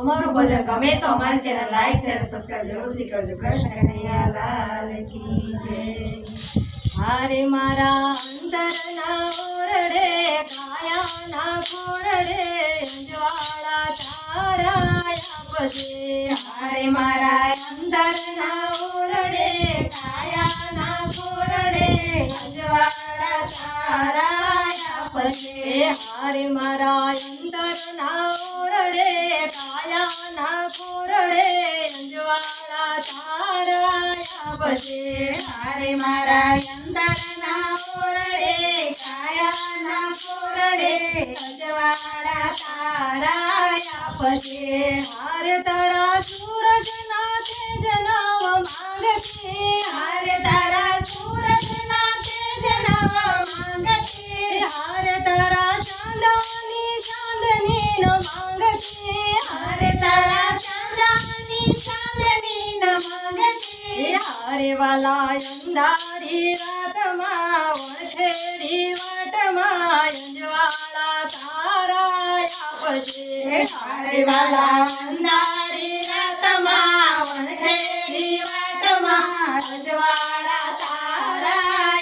અમારું ભજન ગમે તો અમારી ચેનલ લાઈક શેર સબસ્ક્રાઇબ જરૂરથી કરજો કૃષ્ણ કનૈયા લાલ કી જય હારે મારા અંતરના ઓરડે કાયાના કોરડે જ્વાળા તારા ભજે હારે મારા અંદર ના ઇન્દરના ઓરડે કાયાના કોરડે અંજવાળા તારાયા બજે હારે મારા ઇન્દરના ઓરડે કાયાના કોરડે અંજવાળા તારાયા બજે હારે તારા अरे वाला अंधारी रातमा वळखेरी वाटमा अंजवाला तारा अरे वाला अंधारी रातमा वळखेरी वाटमा अंजवाला तारा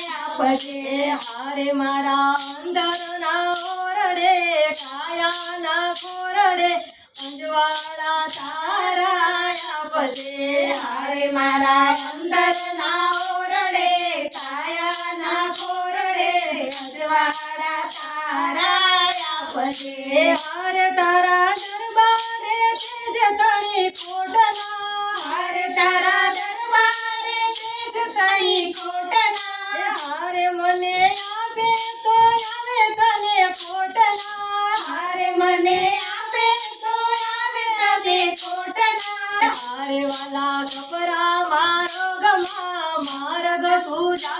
अरे मारा अंधार ना ओरडे काया ना कोरडे अंजवाला तारा यापशे अरे मारा હે આરે તારા દરબારે જે જે તારી કોટના આરે તારા દરબારે જે જે તણી કોટના હે આરે મને આપે તો આવે તને કોટના આરે મને આપે તો આવે તને કોટના આરે વાલા ગપરા મા રોગ માં મારગ સો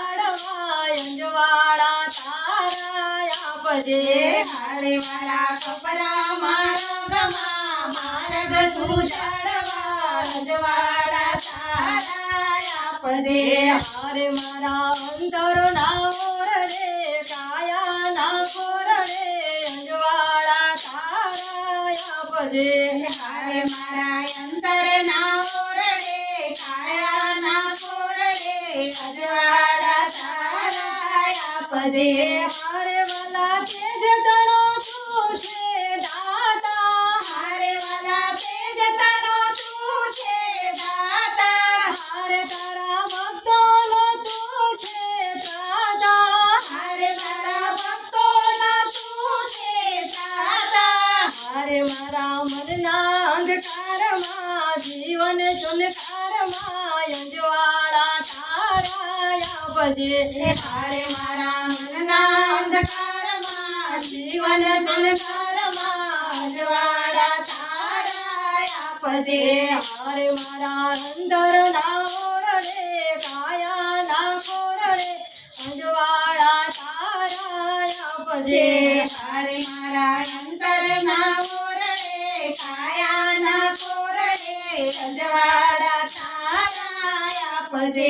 जे हारे मला कपरा मारो गमा मारग तुझाडवा रजवाडा तारा पदे हारे मला अंतर नावर रे काया नावर रे अंजवाडा तारा पदे हारे मला अंतर नावर रे काया नावर रे अंजवाडा तारा पदे જે હારે મારા મનના અંધકારમાં જીવન તલકારમાં જવાળા તારા આપજે હારે મારા અંદર ના ઓરડે કાયા ના કોરડે અંજવાળા તારા આપજે હારે મારા અંતર ના ઓરડે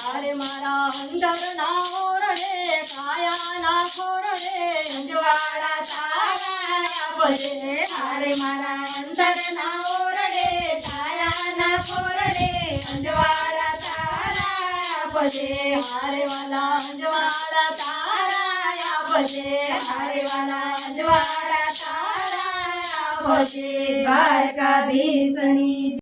તારે મારા અંદર ના ઓરડે કાયા ના ખોરડે અંજવાળા તારા બોલે તારે મારા અંદર ના ઓરડે કાયા ના ખોરડે અંજવાળા તારા બોલે હારે વાલા અંજવાળા તારા બોલે હારે વાલા અંજવાળા તારા બોલે દ્વારકાધીશની